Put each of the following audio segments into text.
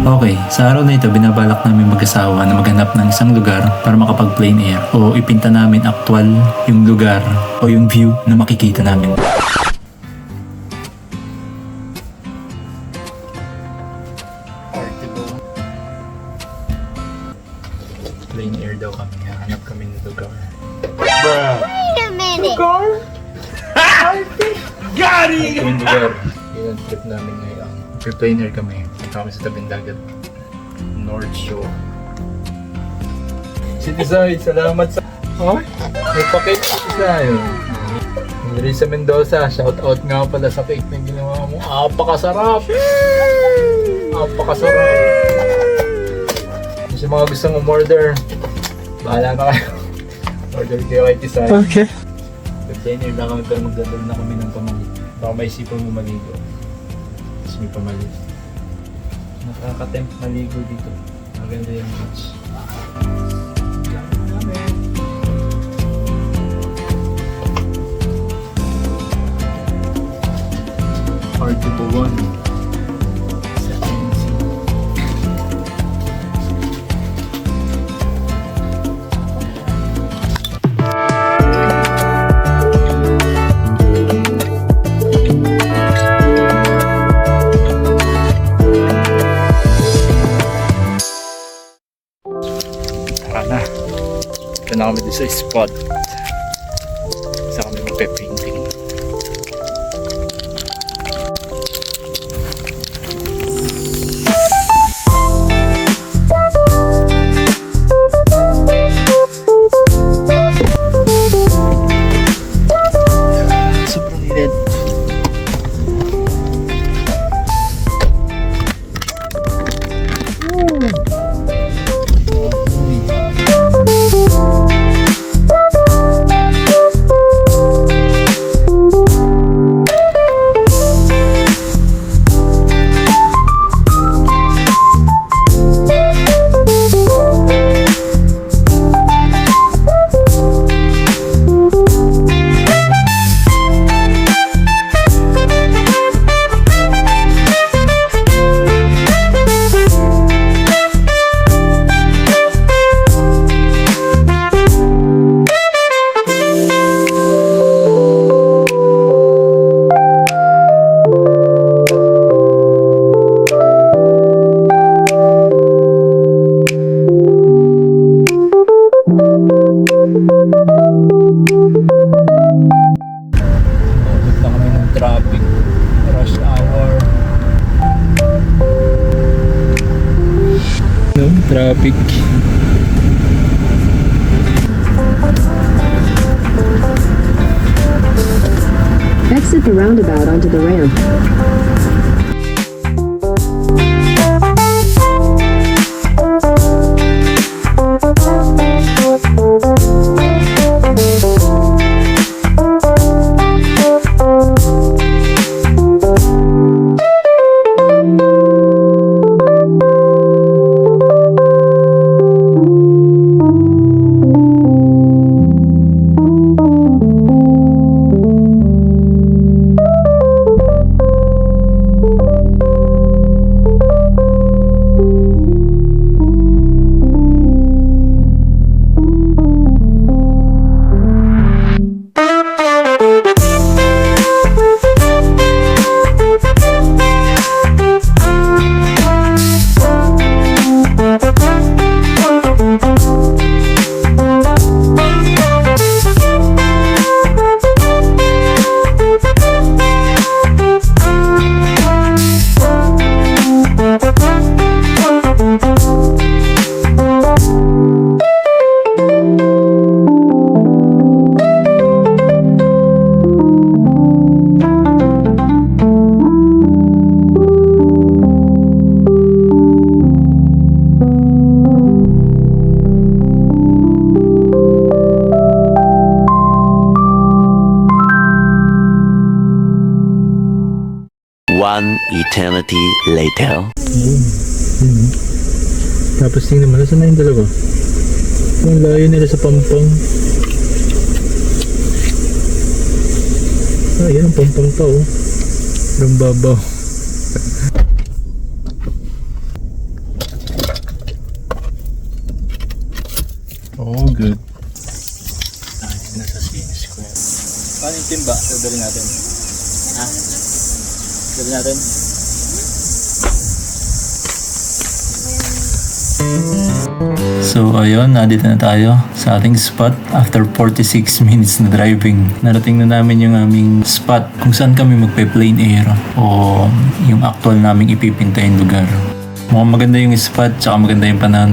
Okay, sa araw na ito binabalak namin mag-asawa na maghanap ng isang lugar para makapag plain air o ipinta namin aktwal yung lugar o yung view na makikita namin. Air kami. Punta kami sa tabing dagat. North Shore. City Side, salamat sa... Oh? May pakit Side. Larissa Mendoza, shout out nga pala sa cake na ginawa mo. Apakasarap! Apakasarap! Sa mga gustong umorder, bahala na kayo. Order kayo kay Tisay. Okay. Container lang kami pero magdadala na kami ng pamalit. Baka may isipan mo maligo. May pamalit. Nakaka-tempt maligo dito. Maganda yung beach. Dito Out onto the ramp. eternity later. Yun. Yun. Tapos tingnan mo, nasaan na yung dalawa? Ang layo nila sa pampang. Ah, yan ang pampang to. Oh. Ang babaw. All good. Tayo na sa Cine Square. Paano yung timba? Dadali natin. Ha? Dadali natin. So ayun, nandito na tayo sa ating spot after 46 minutes na driving. Narating na namin yung aming spot kung saan kami magpe-plain air o yung actual naming ipipinta yung lugar. Mukhang maganda yung spot tsaka maganda yung panahon.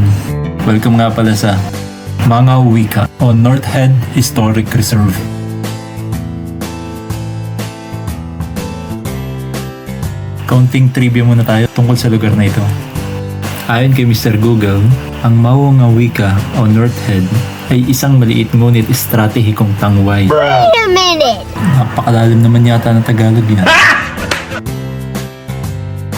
Welcome nga pala sa Mga Wika o North Head Historic Reserve. Kaunting trivia muna tayo tungkol sa lugar na ito. Ayon kay Mr. Google, ang Mao nga Wika o North Head ay isang maliit ngunit estratehikong tangway. Wait a minute. Napakalalim naman yata ng Tagalog yan.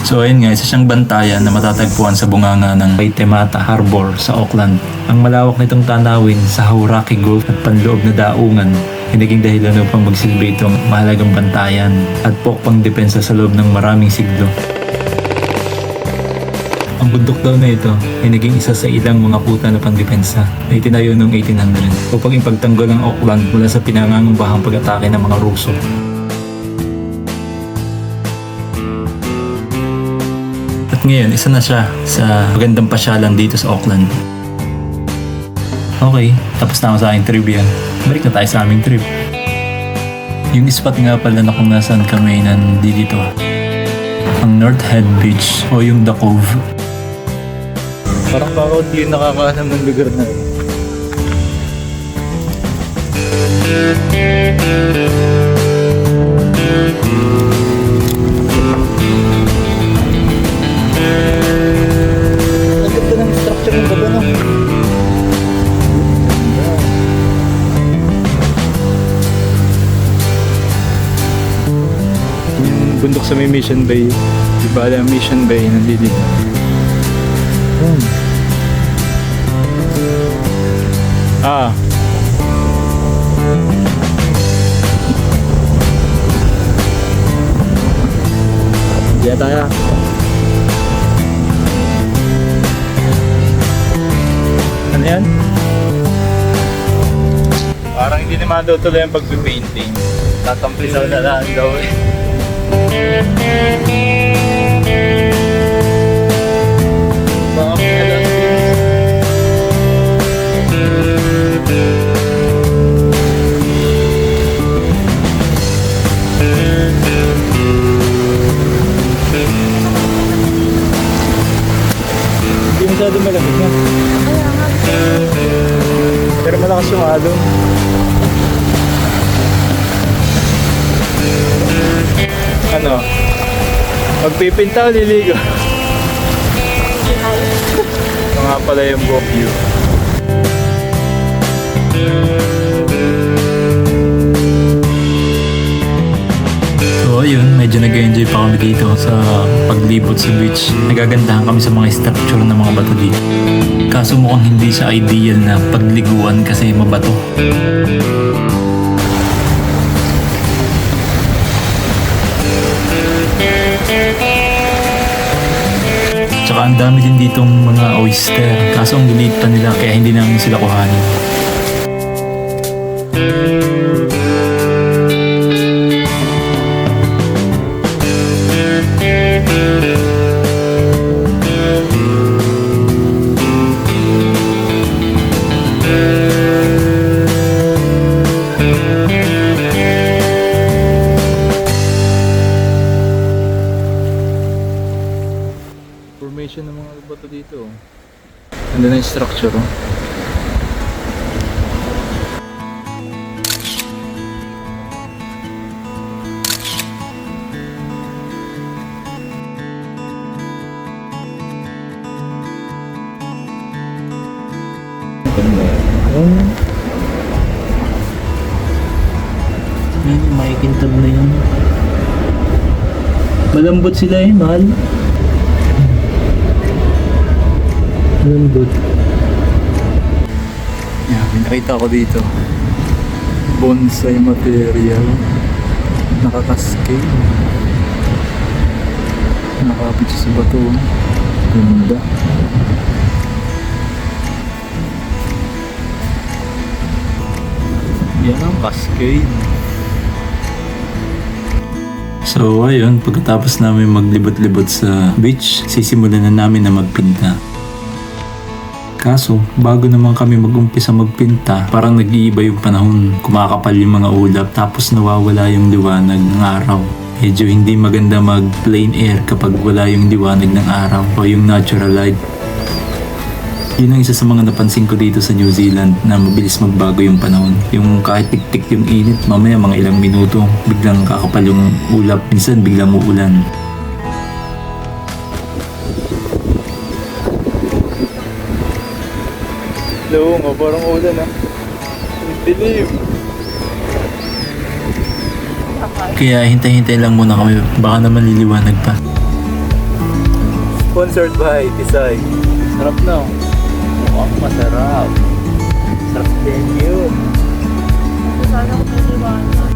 So ayun nga, isa siyang bantayan na matatagpuan sa bunganga ng Waitemata Harbor sa Auckland. Ang malawak nitong tanawin sa Hauraki Gulf at panloob na daungan ay naging dahilan upang magsilbi itong mahalagang bantayan at pokpang depensa sa loob ng maraming siglo. Ang bundok daw na ito ay naging isa sa ilang mga kuta na pangdepensa na itinayo noong 1800 upang ipagtanggol ang Auckland mula sa pinangangambahang pag-atake ng mga Ruso. At ngayon, isa na siya sa magandang pasyalan dito sa Auckland. Okay, tapos na ako sa aking trivia. Balik na tayo sa aming trip. Yung spot nga pala na kung nasaan kami nandito. Ang North Head Beach o yung The Cove. Parang baka hindi yung nakakaanam ng lugar na yun. Ang ganda ng structure ng baba no? Yung bundok sa may Mission Bay, di ba ang Mission Bay nandito. Hmm. Ah. Diyan tayo. Ano yan? Parang hindi naman daw tuloy ang pagpipainting. Tatampisaw na lang daw eh. O liligo? Ito nga pala yung buhok view. So ayun, medyo nag-enjoy pa kami dito sa paglibot sa beach. Nagagandahan kami sa mga structure ng mga bato dito. Kaso mukhang hindi siya ideal na pagliguan kasi mabato. Tsaka ang dami din ditong mga oyster. Kaso ang liliit pa nila kaya hindi namin sila kuhanin. Na yung structure oh. Oh. Yan, may kintab na yun. Malambot sila eh, mahal. Malambot. Yan, may nakita ko dito. Bonsai material. Nakakaskate. Nakapit sa bato. Ganda. Yan ang Cascade. So ayun, pagkatapos namin maglibot-libot sa beach, sisimulan na namin na magpinta. Kaso, bago naman kami mag-umpisa magpinta, parang nag-iiba yung panahon. Kumakapal yung mga ulap tapos nawawala yung liwanag ng araw. Medyo hindi maganda mag plain air kapag wala yung liwanag ng araw o yung natural light. Yun ang isa sa mga napansin ko dito sa New Zealand na mabilis magbago yung panahon. Yung kahit tik-tik yung init, mamaya mga ilang minuto, biglang kakapal yung ulap, minsan biglang uulan. Oo nga, parang ulan ah. Dilim. Kaya hintay-hintay lang muna kami, baka naman liliwanag pa. Sponsored by Tisay. Sarap na. Oh, masarap. Sarap din yun. Masarap kaya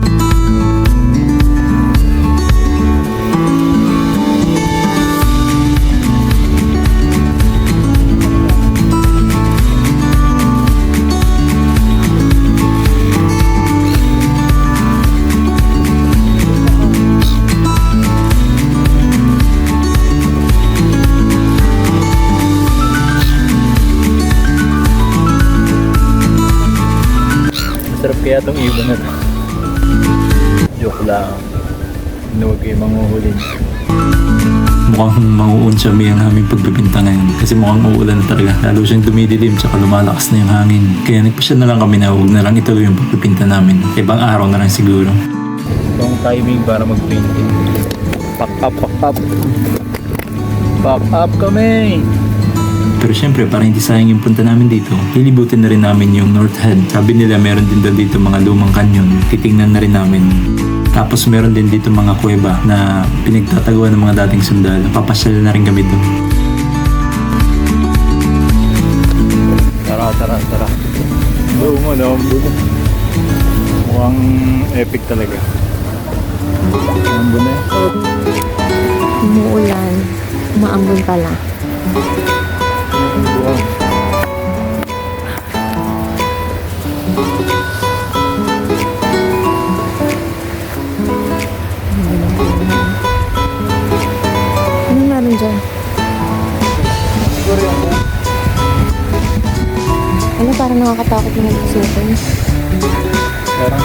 tong ibon na to. Joke lang. Huwag kayo manghuhulin. Mukhang mauunsami ang aming pagbibinta ngayon kasi mukhang uulan na talaga. Lalo siyang dumidilim tsaka lumalakas na yung hangin. Kaya nagpasya na lang kami na huwag na lang ituloy yung pagbibinta namin. Ibang araw na lang siguro. Itong timing para mag-painting. Pack up, pack up. Pack up kami! Pero syempre, para hindi sayang yung punta namin dito, lilibutin na rin namin yung North Head. Sabi nila meron din daw dito mga lumang kanyon. Titingnan na rin namin. Tapos meron din dito mga kuweba na pinagtataguan ng mga dating sundalo. Papasyal na rin kami doon. Tara, tara, tara. Oo mo, no? Mukhang epic talaga. Ang buna Umuulan. Umaambon pala. Wow. Ano meron dyan? Ano parang nakakatakot na magpasukin? Parang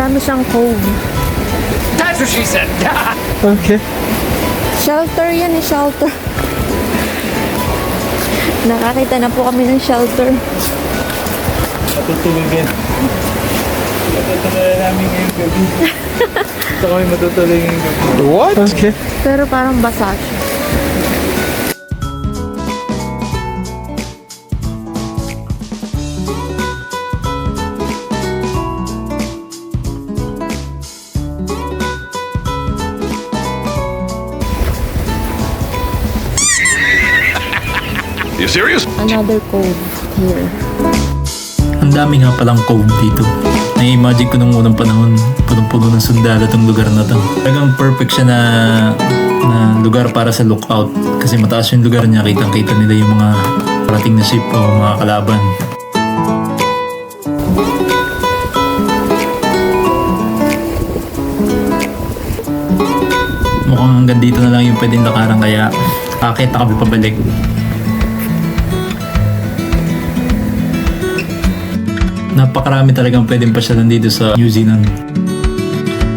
Marami siyang cove. Okay. Shelter yan eh, shelter. Nakakita na po kami ng shelter. Matutulog yan. Matutulog na namin ngayong gabi. Gusto kami matutulog ngayong gabi. What? Okay. Pero parang basa siya. You serious? Another cove here. Ang dami nga palang cove dito. Nai-imagine ko nung unang panahon, punong-puno ng sundalo tong lugar na to. Talagang perfect siya na, na lugar para sa lookout. Kasi mataas yung lugar niya, kitang-kita nila yung mga parating na ship o mga kalaban. Mukhang hanggang dito na lang yung pwedeng lakaran kaya akit na kami pabalik. Napakarami talagang pwedeng pasyalan dito sa New Zealand.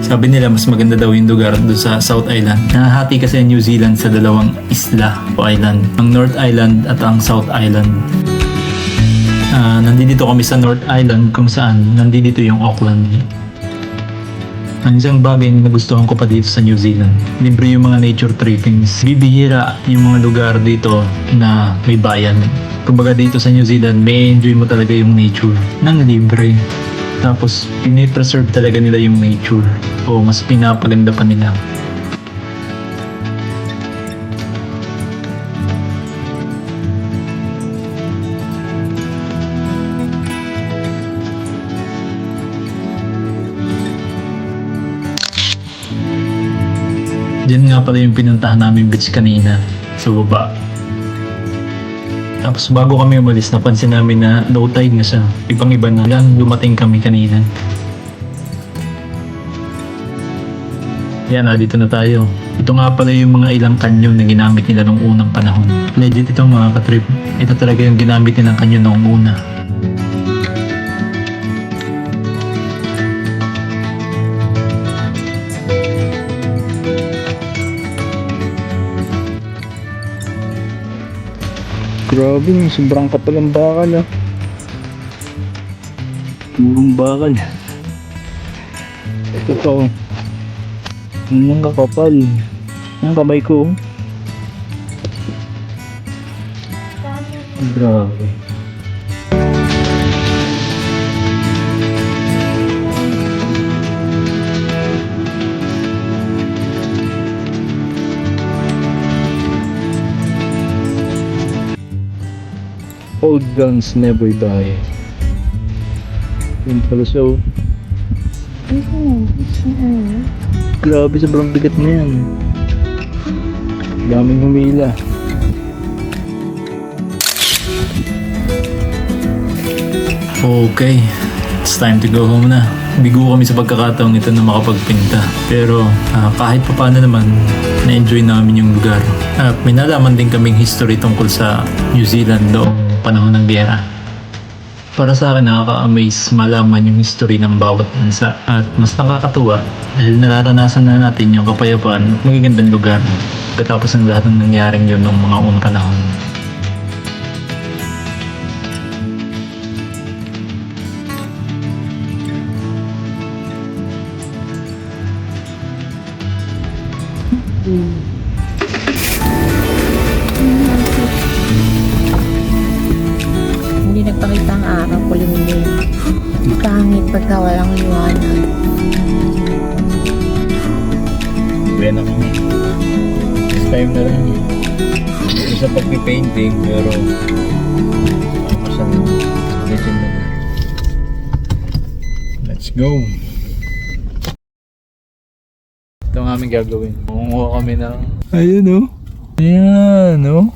Sabi nila mas maganda daw yung lugar doon sa South Island. Nahahati kasi New Zealand sa dalawang isla o island. Ang North Island at ang South Island. Ah, nandito kami sa North Island kung saan nandito yung Auckland. Ang isang bagay na nagustuhan ko pa dito sa New Zealand, libre yung mga nature trippings. Bibihira yung mga lugar dito na may bayan. Kumbaga dito sa New Zealand, may enjoy mo talaga yung nature ng libre. Tapos, pinipreserve talaga nila yung nature. O mas pinapaganda pa nila. Diyan nga pala yung pinuntahan namin beach kanina. Sa baba. Tapos bago kami umalis, napansin namin na low tide na siya. Ibang iba na yan, dumating kami kanina. Yan, ah, dito na tayo. Ito nga pala yung mga ilang kanyon na ginamit nila nung unang panahon. Legit itong mga katrip. Ito talaga yung ginamit nilang kanyon nung una. Grabe, sobrang kapal ang bakal ah. Purong bakal. Ito to. Ang kakapal. Ang kamay ko. Grabe. Old guns never die. Yun pala oh. Grabe, sobrang bigat na yan. Daming humila. Okay, it's time to go home na. Bigo kami sa pagkakataong ito na makapagpinta. Pero ah, kahit pa paano naman, na-enjoy namin yung lugar. At may nalaman din kaming history tungkol sa New Zealand noong panahon ng gera. Para sa akin, nakaka-amaze malaman yung history ng bawat bansa. At mas nakakatuwa dahil nararanasan na natin yung kapayapaan at magagandang lugar katapos ng lahat ng nangyaring yun noong mga unang panahon. Sa pagpipainting, pero siya legend na. Let's go! Ito ang aming gagawin. Kumuha kami ng... Ayun oh. Ayan oh.